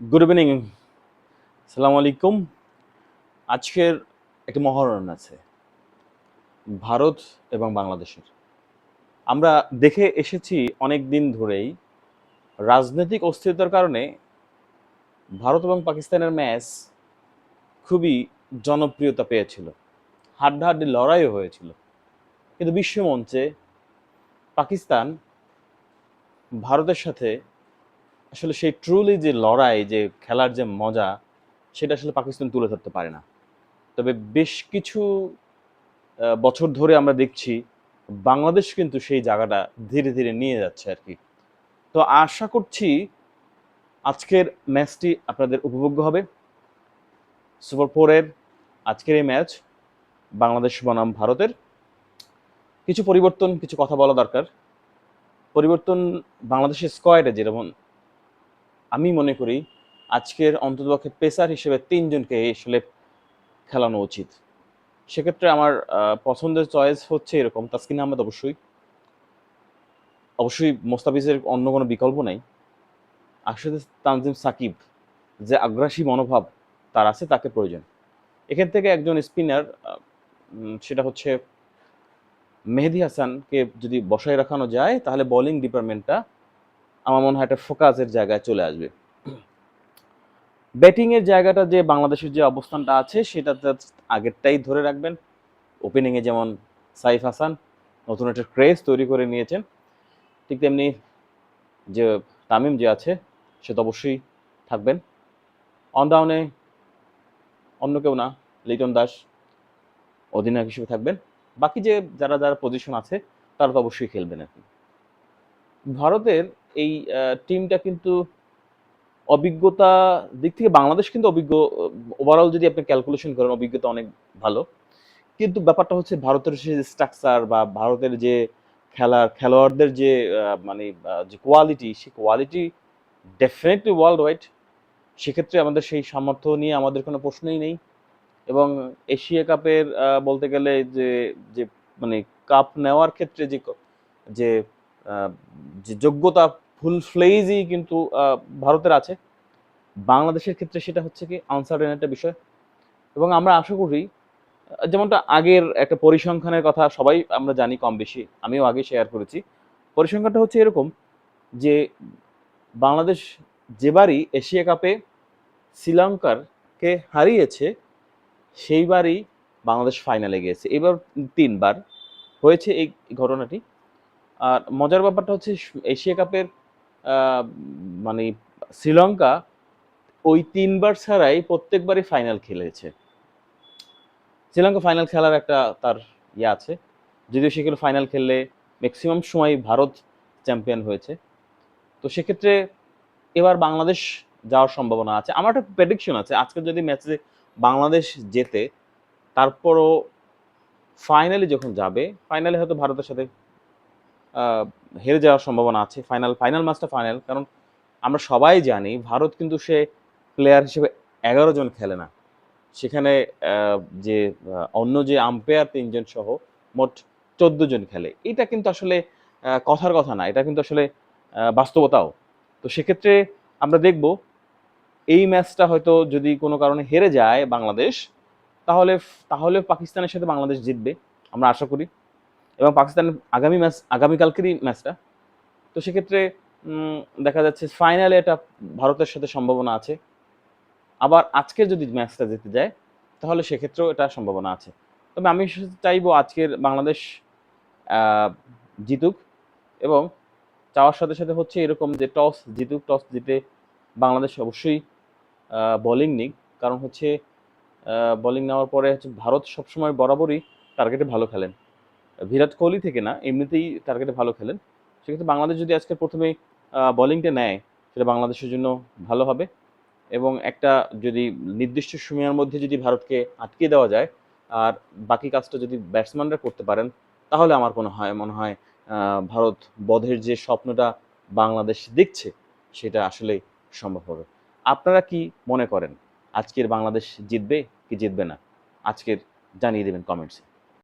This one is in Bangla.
গুড ইভিনিং সালামু আলাইকুম আজকের একটি মহারণ আছে, ভারত এবং বাংলাদেশের। আমরা দেখে এসেছি অনেক দিন ধরেই রাজনৈতিক অস্থিরতার কারণে ভারত এবং পাকিস্তানের ম্যাচ খুবই জনপ্রিয়তা পেয়েছিল, হাড্ডাহাড্ডি লড়াইও হয়েছিল। কিন্তু বিশ্বমঞ্চে পাকিস্তান ভারতের সাথে আসলে সেই ট্রুলি যে লড়াই, যে খেলার যে মজা, সেটা আসলে পাকিস্তান তুলে ধরতে পারে না। তবে বেশ কিছু বছর ধরে আমরা দেখছি, বাংলাদেশ কিন্তু সেই জায়গাটা ধীরে ধীরে নিয়ে যাচ্ছে আর কি তো আশা করছি আজকের ম্যাচটি আপনাদের উপভোগ্য হবে। সুপার ফোরের আজকের এই ম্যাচ বাংলাদেশ বনাম ভারতের। কিছু পরিবর্তন, কিছু কথা বলা দরকার। পরিবর্তন বাংলাদেশের স্কোয়াডে যেরকম আমি মনে করি আজকের অন্ততপক্ষে পেসার হিসেবে তিনজনকে আসলে খেলানো উচিত। সেক্ষেত্রে আমার পছন্দের চয়েস হচ্ছে এরকম, তাসকিন আহমেদ অবশ্যই। অবশ্যই মোস্তাফিজের অন্য কোনো বিকল্প নাই। আসলে তানজিম সাকিব, যে আগ্রাসী মনোভাব তার আছে, তাকে প্রয়োজন। এখান থেকে একজন স্পিনার সেটা হচ্ছে মেহেদি হাসানকে যদি বসায় রাখানো যায়, তাহলে বোলিং ডিপার্টমেন্টটা আমার মনে হয় একটা ফোকাসের জায়গায় চলে আসবে। ব্যাটিং এর জায়গাটা যে বাংলাদেশের যে অবস্থানটা আছে, সেটা আগেরটাই ধরে রাখবেন। ওপেনিং এ যেমন সাইফ হাসান নতুন একটা ক্রেজ তৈরি করে নিয়েছেন। ঠিক তেমনি যে তামিম যে আছে, সে তো অবশ্যই থাকবেন। অন ডাউনে অন্য কেউ না, লিটন দাস অধিনায়ক হিসেবে থাকবেন। বাকি যে যারা যারা পজিশন আছে, তারা তো অবশ্যই খেলবেন আর ভারতের এই টিমটা কিন্তু অভিজ্ঞতা দিক থেকে বাংলাদেশ কিন্তু অভিজ্ঞ ওভারঅল যদি আপনি ক্যালকুলেশন করেন, অভিজ্ঞতা অনেক ভালো। কিন্তু ব্যাপারটা হচ্ছে ভারতের যে স্ট্রাকচার বা ভারতের যে খেলার খেলোয়াড়দের যে মানে যে কোয়ালিটি সেই কোয়ালিটি ডেফিনেটলি ওয়ার্ল্ড ওয়াইড সেক্ষেত্রে আমাদের সেই সামর্থ্য নিয়ে আমাদের কোনো প্রশ্নই নেই। এবং এশিয়া কাপের বলতে গেলে যে যে মানে কাপ নেওয়ার ক্ষেত্রে যে যে যোগ্যতা ফুল ফ্লেজই কিন্তু ভারতের আছে। বাংলাদেশের ক্ষেত্রে সেটা হচ্ছে কি আনসার্টেন একটা বিষয়। এবং আমরা আশা করি, যেমনটা আগের একটা পরিসংখ্যানের কথা সবাই আমরা জানি কম বেশি আমিও আগে শেয়ার করেছি। পরিসংখ্যানটা হচ্ছে এরকম যে, বাংলাদেশ যেবারই এশিয়া কাপে শ্রীলঙ্কার কে হারিয়েছে, সেইবারই বাংলাদেশ ফাইনালে গিয়েছে। এবার তিনবার হয়েছে এই ঘটনাটি। আর মজার ব্যাপারটা হচ্ছে, এশিয়া কাপের মানে শ্রীলঙ্কা ওই তিনবার ছাড়াই প্রত্যেকবারই ফাইনাল খেলেছে। শ্রীলঙ্কা ফাইনাল খেলার একটা তার ইয়ে আছে, যদিও সেখানে ফাইনাল খেললে ম্যাক্সিমাম সময় ভারত চ্যাম্পিয়ন হয়েছে। তো সেক্ষেত্রে এবার বাংলাদেশ যাওয়ার সম্ভাবনা আছে। আমার একটা প্রেডিকশন আছে, আজকে যদি ম্যাচে বাংলাদেশ জেতে, তারপরও ফাইনালে যখন যাবে ফাইনালে হয়তো ভারতের সাথে হেরে যাওয়ার সম্ভাবনা আছে ফাইনাল ফাইনাল ম্যাচটা ফাইনাল কারণ আমরা সবাই জানি ভারত কিন্তু সে প্লেয়ার হিসেবে এগারো জন খেলে না। সেখানে যে অন্য যে আম্পায়ার তিনজন সহ মোট চোদ্দ জন খেলে। এটা কিন্তু আসলে কথার কথা না, এটা কিন্তু আসলে বাস্তবতাও। তো সেক্ষেত্রে আমরা দেখব, এই ম্যাচটা হয়তো যদি কোনো কারণে হেরে যায় বাংলাদেশ, তাহলে তাহলে পাকিস্তানের সাথে বাংলাদেশ জিতবে। আমরা আশা করি। এবং পাকিস্তান আগামী ম্যাচ, আগামীকালকেরই ম্যাচটা। তো সেক্ষেত্রে দেখা যাচ্ছে ফাইনালে এটা ভারতের সাথে সম্ভাবনা আছে। আবার আজকে যদি ম্যাচটা জিতে যায়, তাহলে সেক্ষেত্রেও এটা সম্ভাবনা আছে। তবে আমি চাইব আজকের বাংলাদেশ জিতুক এবং চাওয়ার সাথে সাথে হচ্ছে এরকম যে টস জিতুক টস জিতে বাংলাদেশ অবশ্যই বোলিং নিক। কারণ হচ্ছে বোলিং নেওয়ার পরে হচ্ছে ভারত সবসময় বরাবরই টার্গেটে ভালো খেলেন। বিরাট কোহলি থেকে না, এমনিতেই টার্গেটে ভালো খেলেন। সেক্ষেত্রে বাংলাদেশ যদি আজকে প্রথমে বোলিংটা নেয়, সেটা বাংলাদেশের জন্য ভালো হবে। এবং একটা যদি নির্দিষ্ট সময়ের মধ্যে যদি ভারতকে আটকে দেওয়া যায়, আর বাকি কাজটা যদি ব্যাটসম্যানরা করতে পারেন, তাহলে আমার কোনো হয়, মনে হয় ভারত বধের যে স্বপ্নটা বাংলাদেশ দেখছে, সেটা আসলে সম্ভব হবে। আপনারা কি মনে করেন? আজকের বাংলাদেশ জিতবে কি জিতবে না? আজকের জানিয়ে দেবেন কমেন্টসে